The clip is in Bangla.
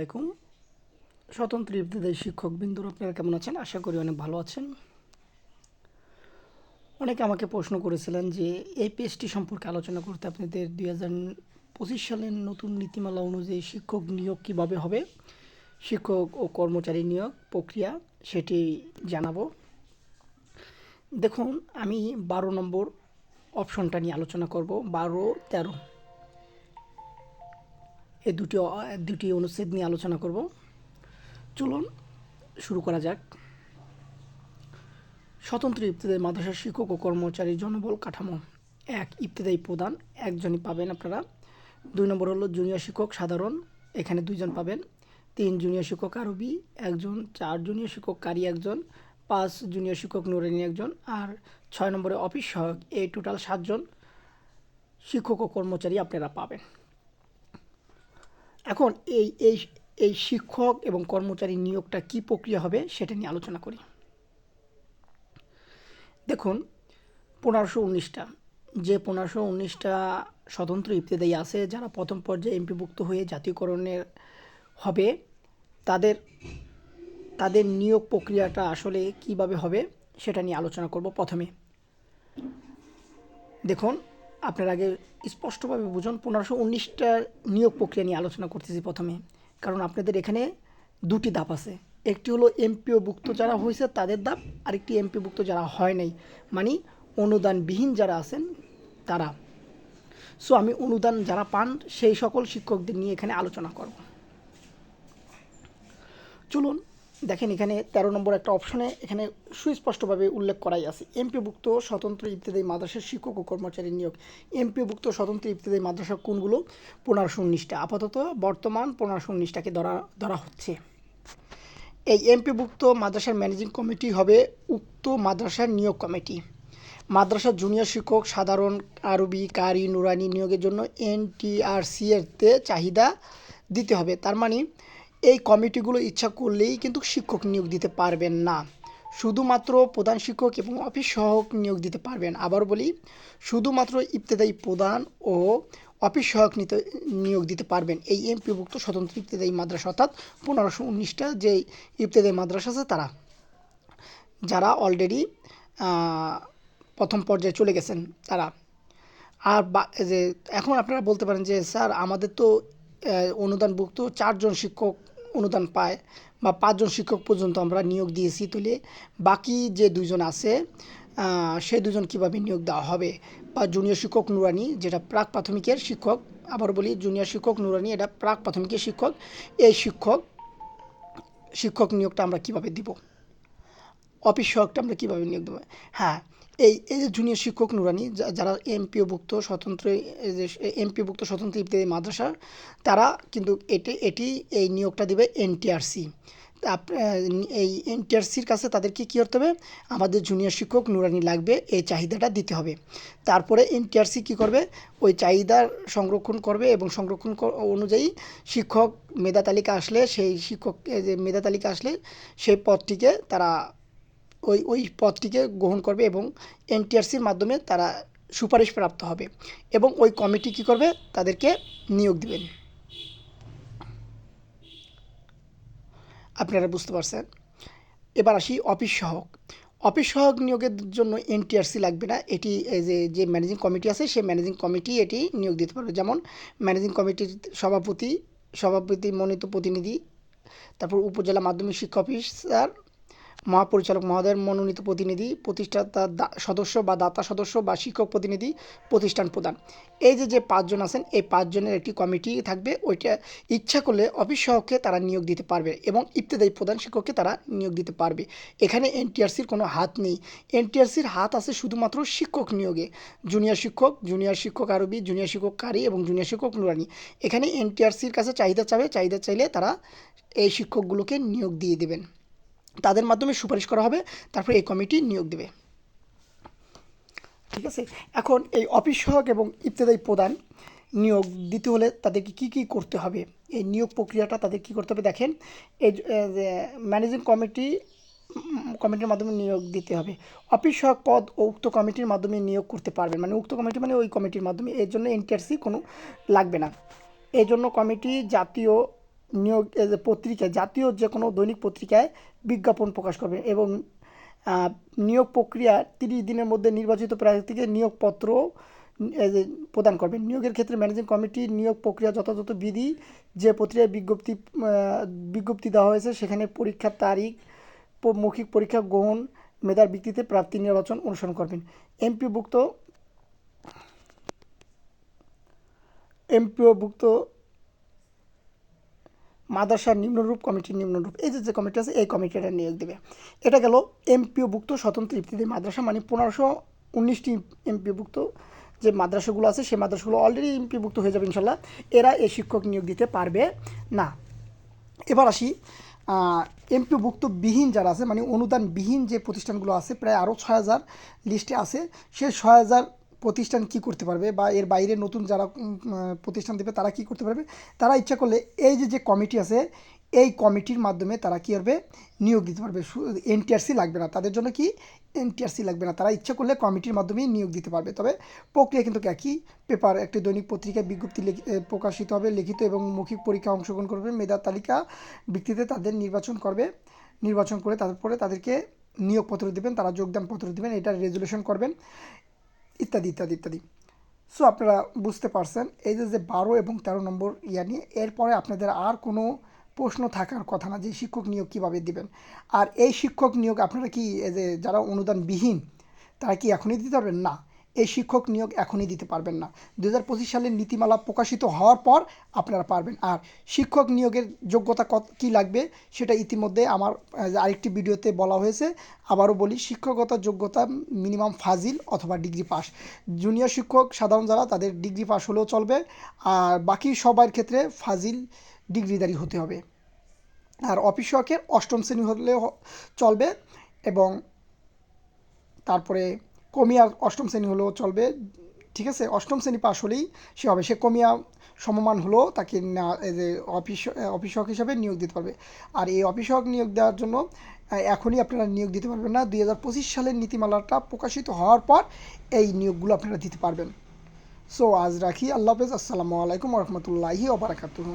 আলাইকুম। স্বতন্ত্র ইবতদায়ী শিক্ষক বিন্দুর আপনারা কেমন আছেন? আশা করি অনেক ভালো আছেন। অনেকে আমাকে প্রশ্ন করেছিলেন যে, এই পেজটি সম্পর্কে আলোচনা করতে আপনাদের দুই হাজার পঁচিশ সালের নতুন নীতিমালা অনুযায়ী শিক্ষক নিয়োগ কীভাবে হবে? শিক্ষক ও কর্মচারী নিয়োগ প্রক্রিয়া, সেটি জানাব। দেখুন, আমি বারো নম্বর অপশনটা নিয়ে আলোচনা করব। বারো তেরো। এই দুটি দুটি অনুচ্ছেদ নিয়ে আলোচনা করব। চলুন শুরু করা যাক। স্বতন্ত্র ইবতদায়ী মাদ্রাসার শিক্ষক ও কর্মচারী জনবল কাঠামো। এক ইবতদায়ী প্রদান। একজনই পাবেন আপনারা। দুই নম্বর হলো জুনিয়র শিক্ষক সাধারণ। এখানে দুইজন পাবেন। তিন, জুনিয়র শিক্ষক আরবি। একজন, চার, জুনিয়র শিক্ষক কারি একজন। পাঁচ, জুনিয়র শিক্ষক নুরানি একজন। আর ছয় নম্বরে অফিস সহায়ক। এই টোটাল সাতজন শিক্ষক ও কর্মচারী আপনারা পাবেন। এখন এই এই এই শিক্ষক এবং কর্মচারী নিয়োগটা কি প্রক্রিয়া হবে সেটা নিয়ে আলোচনা করি। দেখুন, পনেরোশো উনিশটা। যে পনেরোশো উনিশটা স্বতন্ত্র ইবতেদায়ী আছে, যারা প্রথম পর্যায়ে এমপিভুক্ত হয়ে জাতীয়করণের হবে, তাদের তাদের নিয়োগ প্রক্রিয়াটা আসলে কীভাবে হবে সেটা নিয়ে আলোচনা করব প্রথমে। দেখুন আপনার আগে স্পষ্টভাবে বুঝুন, পনেরোশো উনিশটা নিয়োগ প্রক্রিয়া নিয়ে আলোচনা করতেছি প্রথমে। কারণ আপনাদের এখানে দুটি ধাপ আছে। একটি হলো এমপিওভুক্ত যারা হয়েছে, তাদের ধাপ। আরেকটি এমপিভুক্ত যারা হয় নাই মানে অনুদানবিহীন যারা আছেন, তারা। সো আমি অনুদান যারা পান, সেই সকল শিক্ষকদের নিয়ে এখানে আলোচনা করব। চলুন দেখেন, এখানে তেরো নম্বর একটা অপশনে এখানে সুস্পষ্টভাবে উল্লেখ করাই আছে। এমপিভুক্ত স্বতন্ত্র ইবতদায়ী মাদ্রাসার শিক্ষক ও কর্মচারী নিয়োগ। এমপিভুক্ত স্বতন্ত্র ইবতদায়ী মাদ্রাসা কোনগুলো? পনেরোশো উনিশটা। আপাতত বর্তমান পনেরোশো উনিশটাকে ধরা ধরা হচ্ছে। এই এমপিভুক্ত মাদ্রাসার ম্যানেজিং কমিটি হবে উক্ত মাদ্রাসার নিয়োগ কমিটি। মাদ্রাসার জুনিয়র শিক্ষক, সাধারণ, আরবি, কারি, নুরানি নিয়োগের জন্য এনটিআরসি এরতে চাহিদা দিতে হবে। তার মানে এই কমিটিগুলো ইচ্ছা করলেই কিন্তু শিক্ষক নিয়োগ দিতে পারবেন না। শুধুমাত্র প্রধান শিক্ষক এবং অফিস সহায়ক নিয়োগ দিতে পারবেন। আবার বলি, শুধুমাত্র ইবতেদায়ী প্রধান ও অফিস সহায়ক নিতে, নিয়োগ দিতে পারবেন। এই এমপিভুক্ত স্বতন্ত্র ইবতেদায়ী মাদ্রাসা অর্থাৎ পনেরোশো উনিশটা যে ইবতেদায়ী মাদ্রাসা আছে তারা, যারা অলরেডি প্রথম পর্যায়ে চলে গেছেন তারা। আর বা যে, এখন আপনারা বলতে পারেন যে, স্যার, আমাদের তো অনুদানভুক্ত চারজন শিক্ষক অনুদান পায় বা পাঁচজন শিক্ষক পর্যন্ত আমরা নিয়োগ দিয়েছি তুলে। বাকি যে দুজন আছে সে দুজন কীভাবে নিয়োগ দেওয়া হবে? বা জুনিয়র শিক্ষক নুরানি, যেটা প্রাক প্রাথমিকের শিক্ষক, আবার বলি জুনিয়র শিক্ষক নুরানি, এটা প্রাক প্রাথমিকের শিক্ষক, এই শিক্ষক শিক্ষক নিয়োগটা আমরা কীভাবে দিব? অফিস সহায়কটা আমরা কীভাবে নিয়োগ দেবো? হ্যাঁ এই এই যে জুনিয়র শিক্ষক নুরানি যারা এমপিওভুক্ত স্বতন্ত্র এমপিভুক্ত স্বতন্ত্র ইত্যাদি মাদ্রাসা, তারা কিন্তু এটি এটি, এই নিয়োগটা দেবে এনটিআরসি এই এনটিআরসির কাছে তাদেরকে কী করতে হবে? আমাদের জুনিয়র শিক্ষক নুরানি লাগবে, এই চাহিদাটা দিতে হবে। তারপরে এনটিআরসি কী করবে? ওই চাহিদার সংরক্ষণ করবে এবং সংরক্ষণ অনুযায়ী শিক্ষক মেধা তালিকা আসলে সেই শিক্ষক যে মেধা তালিকা আসলে সেই পদটিকে তারা ওই ওই পদটিকে গ্রহণ করবে এবং এনটিআরসির মাধ্যমে তারা সুপারিশ প্রাপ্ত হবে এবং ওই কমিটি কী করবে? তাদেরকে নিয়োগ দিবেন। আপনারা বুঝতে পারছেন? এবার আসি অফিস সহক। অফিস সহায়ক নিয়োগের জন্য এনটিআরসি লাগবে না। এটি যে যে ম্যানেজিং কমিটি আছে, সেই ম্যানেজিং কমিটি এটি নিয়োগ দিতে পারবে। যেমন ম্যানেজিং কমিটির সভাপতি সভাপতি মনোনীত প্রতিনিধি, তারপর উপজেলা মাধ্যমিক শিক্ষা অফিসার মহাপরিচালক মহোদয়ের মনোনীত প্রতিনিধি, প্রতিষ্ঠাতা সদস্য বা দাতা সদস্য বা শিক্ষক প্রতিনিধি প্রতিষ্ঠান প্রধান। এই যে যে পাঁচজন আছেন, এই পাঁচজনের একটি কমিটি থাকবে। ওইটা ইচ্ছা করলে অফিস সহকে তারা নিয়োগ দিতে পারবে এবং ইবতেদায়ী প্রধান শিক্ষককে তারা নিয়োগ দিতে পারবে। এখানে এনটিআরসির কোনো হাত নেই। এনটিআরসির হাত আছে শুধুমাত্র শিক্ষক নিয়োগে। জুনিয়র শিক্ষক জুনিয়র শিক্ষক আরবি, জুনিয়র শিক্ষক কারি এবং জুনিয়র শিক্ষক নুরানি। এখানে এনটিআরসির কাছে চাহিদা চাবে, চাহিদা চাইলে তারা এই শিক্ষকগুলোকে নিয়োগ দিয়ে দেবেন। তাদের মাধ্যমে সুপারিশ করা হবে, তারপরে এই কমিটি নিয়োগ দেবে। ঠিক আছে? এখন এই অফিস সহায়ক এবং ইবতেদায়ী প্রদান নিয়োগ দিতে হলে তাদেরকে কী কী করতে হবে? এই নিয়োগ প্রক্রিয়াটা তাদের কী করতে হবে? দেখেন, এই ম্যানেজিং কমিটি, কমিটির মাধ্যমে নিয়োগ দিতে হবে। অফিস সহায়ক পদ ও উক্ত কমিটির মাধ্যমে নিয়োগ করতে পারবেন। মানে উক্ত কমিটি মানে ওই কমিটির মাধ্যমে। এর জন্য এনটিআরসি কোনো লাগবে না। এই জন্য কমিটি জাতীয় নিয়োগ পত্রিকায় জাতীয় যে কোনো দৈনিক পত্রিকায় বিজ্ঞাপন প্রকাশ করবেন এবং নিয়োগ প্রক্রিয়া তিরিশ দিনের মধ্যে নির্বাচিত প্রার্থীকে নিয়োগপত্র প্রদান করবেন। নিয়োগের ক্ষেত্রে ম্যানেজিং কমিটি নিয়োগ প্রক্রিয়া যথাযথ বিধি যে পত্রিকায় বিজ্ঞপ্তি বিজ্ঞপ্তি দেওয়া হয়েছে, সেখানে পরীক্ষার তারিখ মৌখিক পরীক্ষা গ্রহণ মেধার ভিত্তিতে প্রাপ্তি নির্বাচন অনুসরণ করবেন। এমপিভুক্ত এমপিওভুক্ত মাদ্রাসার নিম্নরূপ, কমিটির নিম্নরূপ, এই যে কমিটি আছে, এই কমিটিটা নিয়োগ দেবে। এটা গেল এমপিওভুক্ত স্বতন্ত্র ইফতিদায়ী মাদ্রাসা মানে পনেরোশো উনিশটি এমপিওভুক্ত যে মাদ্রাসাগুলো আছে, সেই মাদ্রাসাগুলো অলরেডি এমপিভুক্ত হয়ে যাবে ইনশাল্লাহ। এরা এই শিক্ষক নিয়োগ দিতে পারবে না। এবার আসি এমপিভুক্ত বিহীন যারা আছে মানে অনুদানবিহীন যে প্রতিষ্ঠানগুলো আছে, প্রায় আরও ছয় হাজার লিস্টে আছে। সে ছয় হাজার প্রতিষ্ঠান কি করতে পারবে বা এর বাইরে নতুন যারা প্রতিষ্ঠান দেবে তারা কি করতে পারবে? তারা ইচ্ছা করলে এই যে যে কমিটি আছে, এই কমিটির মাধ্যমে তারা কী করবে? নিয়োগ দিতে পারবে। এনটিআরসি লাগবে না। তাদের জন্য কি? এনটিআরসি লাগবে না। তারা ইচ্ছা করলে কমিটির মাধ্যমেই নিয়োগ দিতে পারবে। তবে প্রক্রিয়া কিন্তু একই। পেপার, একটি দৈনিক পত্রিকায় বিজ্ঞপ্তি প্রকাশিত হবে, লিখিত এবং মৌখিক পরীক্ষা অংশগ্রহণ করবে। মেধা তালিকা ভিত্তিতে তাদের নির্বাচন করবে। নির্বাচন করে তারপরে তাদেরকে নিয়োগপত্র দেবেন। তারা যোগদানপত্র দেবেন। এটা রেজুলেশন করবেন। ইত্যাদি ইত্যাদি ইত্যাদি। সো আপনারা বুঝতে পারছেন, এই যে যে বারো এবং তেরো নম্বর ইয়া নিয়ে, এরপরে আপনাদের আর কোনো প্রশ্ন থাকার কথা না যে শিক্ষক নিয়োগ কীভাবে দিবেন। আর এই শিক্ষক নিয়োগ আপনারা কি যে, যারা অনুদানবিহীন, তারা কি এখনই দিতে পারবেন? না। এই শিক্ষক নিয়োগ এখনই দিতে পারবেন না। দু হাজার পঁচিশ সালের নীতিমালা প্রকাশিত হওয়ার পর আপনারা পারবেন। আর শিক্ষক নিয়োগের যোগ্যতা কত, কী লাগবে সেটা ইতিমধ্যে আমার আরেকটি ভিডিওতে বলা হয়েছে। আবারও বলি, শিক্ষকতা যোগ্যতা মিনিমাম ফাজিল অথবা ডিগ্রি পাস। জুনিয়র শিক্ষক সাধারণ যারা, তাদের ডিগ্রি পাস হলেও চলবে। আর বাকি সবার ক্ষেত্রে ফাজিল ডিগ্রিধারী হতে হবে। আর অফিস সহকের অষ্টম শ্রেণি হলেও চলবে এবং তারপরে কমিয়া অষ্টম শ্রেণি হলেও চলবে। ঠিক আছে? অষ্টম শ্রেণি পাশ হলেই সে হবে। সে কমিয়া সমমান হলেও তাকে যে অফিস অফিস সহক হিসাবে নিয়োগ দিতে পারবে। আর এই অফিস সহক নিয়োগ দেওয়ার জন্য এখনই আপনারা নিয়োগ দিতে পারবেন না। দুই হাজার পঁচিশ সালের নীতিমালাটা প্রকাশিত হওয়ার পর এই নিয়োগগুলো আপনারা দিতে পারবেন। সো আজ রাখি। আল্লাহ হাফেজ। আসসালামু আলাইকুম রহমতুল্লাহি ওবরাকাতুহ